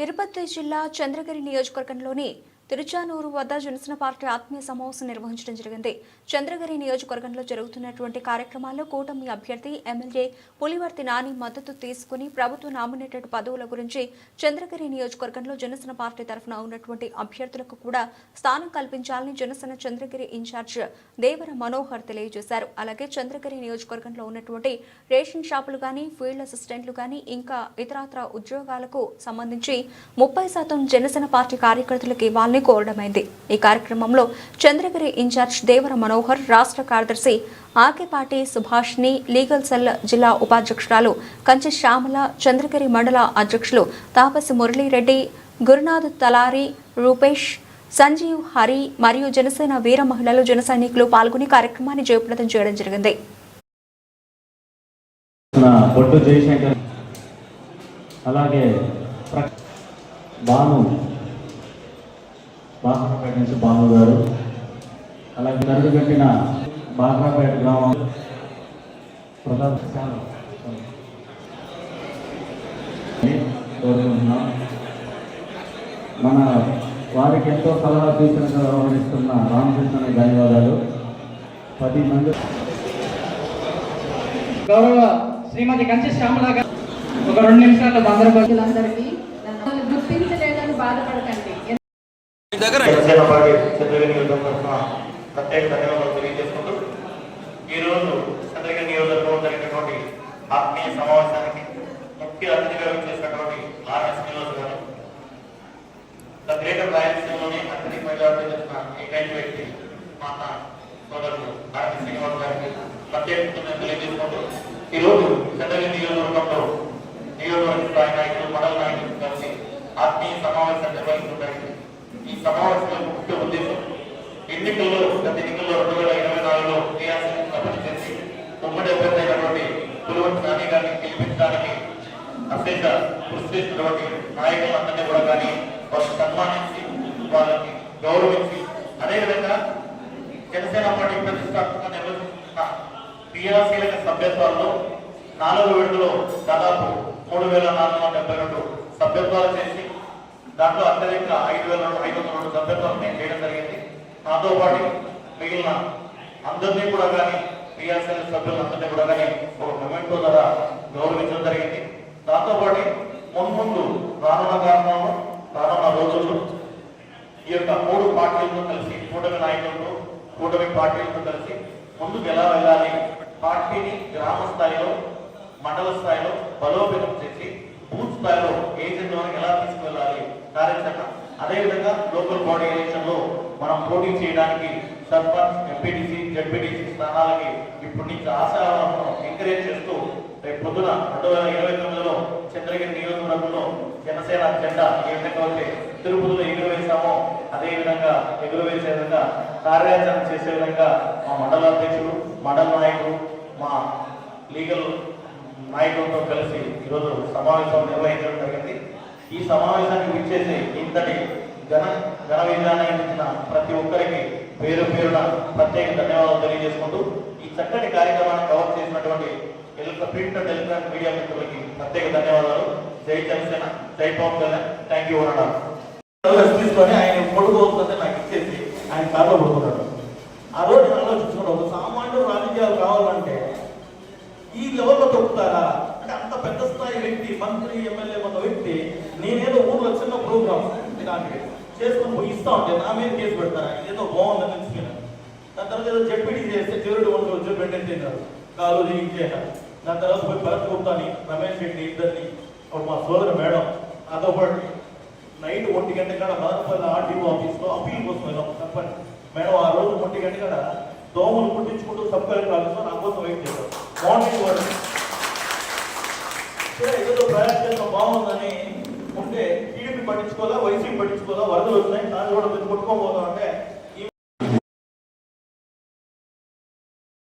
తిరుపతి జిల్లా చంద్రగిరి నియోజకవర్గంలోని తిరుచానూరు వద్ద జనసేన పార్టీ ఆత్మీయ సమావేశం నిర్వహించడం జరిగింది. చంద్రగిరి నియోజకవర్గంలో జరుగుతున్నటువంటి కార్యక్రమాల్లో కూటమి అభ్యర్థి ఎమ్మెల్యే పులివర్తి నాని మద్దతు తీసుకుని ప్రభుత్వ నామినేటెడ్ పదవుల గురించి చంద్రగిరి నియోజకవర్గంలో జనసేన పార్టీ తరఫున ఉన్నటువంటి అభ్యర్థులకు కూడా స్థానం కల్పించాలని జనసేన చంద్రగిరి ఇన్ఛార్జ్ దేవర మనోహర్ తెలియజేశారు. అలాగే చంద్రగిరి నియోజకవర్గంలో ఉన్నటువంటి రేషన్ షాపులు కానీ ఫీల్డ్ అసిస్టెంట్లు కానీ ఇంకా ఇతరత్ర ఉద్యోగాలకు సంబంధించి ముప్పై శాతం జనసేన పార్టీ కార్యకర్తలకు ఇవ్వాలని కోరడమైంది. ఈ కార్యక్రమంలో చంద్రగిరి ఇన్ఛార్జ్ దేవర మనోహర్ రాష్ట్ర కార్యదర్శి ఆకేపాటి సుభాష్ని లీగల్ సెల్ జిల్లా ఉపాధ్యక్షురాలు కంచి శ్యామల చంద్రగిరి మండల అధ్యక్షులు తాపసి మురళీరెడ్డి గురునాథ్ తలారి రూపేష్ సంజీవ్ హరి మరియు జనసేన వీర మహిళలు జన సైనికులు పాల్గొని కార్యక్రమాన్ని జయప్రదం చేయడం జరిగింది. అలాగే భాను బాగ్రాపేట నుంచి భాను గారు. అలాగే నరుడు కట్టిన బాగ్రాపేట గ్రామం ప్రతాప్ కోరుకుంటున్నాం. మన వారికి ఎంతో సలహా సూచనగా వ్యవహరిస్తున్న రామకృష్ణ ధన్యవాదాలు. పది మంది గౌరవ శ్రీమతి కంచి శ్యామల గారు ఒక రెండు నిమిషాల్లో నన్ను గుర్తించలేదని బాధపడకండి. తరఫున ప్రత్యేక ధన్యవాదాలు తెలియజేసుకుంటూ ఈరోజు చంద్రగిరి నియోజకవర్గంలో జరిగినటువంటి ఆత్మీయ సమావేశానికి ముఖ్య అతిథిగా చేసినటువంటి ఆర్ఎస్ శ్రీనివాస్ గారు ద గ్రేటర్ రాయలసీమలోని అత్యధిక మెజార్టీ చేసిన ఏకైక వ్యక్తి మా అన్న సోదరుడు ఆర్ఎస్ శ్రీనివాస్ గారికి ప్రత్యేక కృతజ్ఞతలు తెలియజేసుకుంటూ ఈరోజు చంద్రగిరి నియోజకవర్గంలో నియోజకవర్గ స్థాయి నాయకులు మండల నాయకులు కలిసి ఆత్మీయ సమావేశం నిర్వహిస్తుంటాయి ఈ సమావేశం యొక్క ముఖ్య ఉద్దేశం ఎన్నికల్లో గత ఎన్నికల్లో రెండు వేల ఇరవై నాలుగులో టీఆర్సీ అభివృద్ధి చేసి ఉమ్మడి అభ్యర్థి అయినటువంటి పులివంటి నాని గారిని గెలిపించడానికి అత్యంత కృషి చేసినటువంటి నాయకులందరినీ కూడా కానీ వారిని సన్మానించి వాళ్ళని గౌరవించి అదేవిధంగా జనసేన పార్టీ ప్రతిష్టాత్మకంగా నిర్వహిస్తున్న క్రియాశీలక సభ్యత్వాల్లో నాలుగు విడతలో దాదాపు మూడు వేల నాలుగు వందల డెబ్బై రెండు సభ్యత్వాలు చేసి దాంట్లో అత్యధిక ఐదు వేల రెండు ఐదు వందల రెండు సభ్యత్వం నేను చేయడం జరిగింది. నాతో పాటు మిగిలిన అందరినీ కూడా కానీ టీఆర్సీల సభ్యులందరినీ కూడా కానీ ఒక మొమెంటో ద్వారా గౌరవించడం జరిగింది. దాంతోపాటు మున్ముందు రానున్న కారణంలో రానున్న రోజుల్లో ఈ యొక్క మూడు పార్టీలతో కలిసి కూటమి నాయకులతో కూటమి పార్టీలతో కలిసి ముందుకు ఎలా వెళ్ళాలి? పార్టీని గ్రామ స్థాయిలో మండల స్థాయిలో బలోపేతం చేసి బూత్ స్థాయిలో ఏజెంట్లను ఎలా తీసుకువెళ్ళాలి? కార్యాచరణ అదేవిధంగా లోకల్ బాడీ ఎలక్షన్లో మనం పోటీ చేయడానికి సర్పంచ్ ఎంపీటీసీ జడ్పీటీసీ స్థానాలకి ఇప్పటి నుంచి ఆశాలను ఎంకరేజ్ చేస్తూ రేపు పొద్దున రెండు వేల ఇరవై తొమ్మిదిలో చంద్రగిరి నియోజకవర్గంలో జనసేన జెండా ఏ విధంగా అయితే తిరుపతిలో ఎగురవేశామో అదే విధంగా ఎగురవేసే విధంగా కార్యాచరణ చేసే విధంగా మా మండల అధ్యక్షుడు మండల నాయకులు మా లీగల్ నాయకులతో కలిసి ఈరోజు సమావేశం నిర్వహించడం జరిగింది. ఈ సమావేశానికి విచ్చేసి ఇంతటి ఘన ఘన విజయాన్ని అందించిన ప్రతి ఒక్కరికి పేరు పేరున ప్రత్యేక ధన్యవాదాలు తెలియజేసుకుంటూ ఈ చక్కటి కార్యక్రమాన్ని కవర్ చేసినటువంటి ప్రింట్ అండ్ ఎలక్ట్రానిక్ మీడియా మిత్రులకి ప్రత్యేక ధన్యవాదాలు. జై జనసేన జై పవన్ కళ్యాణ్. థ్యాంక్ యూ అన్నాడు తీసుకొని ఆయన పొడుగుతుంటే నాకు ఇచ్చేసి ఆయన కాల్లో పడుతున్నాడు ఆ రోజు ఆలోచించుకున్నాడు ఒక సామాన్యుడు రాజకీయాలు కావాలంటే ఈ లెవెల్లో తొక్కుతారు. వ్యక్తి మంత్రి ఎమ్మెల్యే ఉన్న వ్యక్తి నేనేదో ఊర్లో చిన్న ప్రోగ్రామ్ ఇలాంటివి చేసుకుని పోయి ఇస్తా ఉంటే నా మీద కేసు పెడతారా? ఏదో బాగుందని తెలిసిపోయినా దాని తర్వాత ఏదో జడ్పీడీ చేస్తే చెరుడు వంట వచ్చి మెయింటైన్ తిన్నారు కాలు చేశారు దాని తర్వాత పోయి భరత్ గుప్తాని రమేష్ రెడ్డి ఇద్దరిని ఒక మా సోదరు మేడం నాతో పాటు నైట్ ఒంటి గంట కాడ బాధపల్లి ఆర్టీఓ ఆఫీస్లో అప్పీల్ కోసం వెళ్ళాం. చెప్పండి. మేడం ఆ రోజు ఒంటి గంట కాడ దోమలు పుట్టించుకుంటూ సబ్ కలెక్టర్ ఆఫీస్లో నా కోసం వెయిట్ చేశారు. మార్నింగ్ వరకు ఏదో ప్రయాణం బాగుందని ఉంటే టీడీపీ పట్టించుకోవాలా వైసీపీ పట్టించుకోవాలా వరదలు వస్తున్నాయి దాన్ని కూడా కొట్టుకోబోతాం అంటే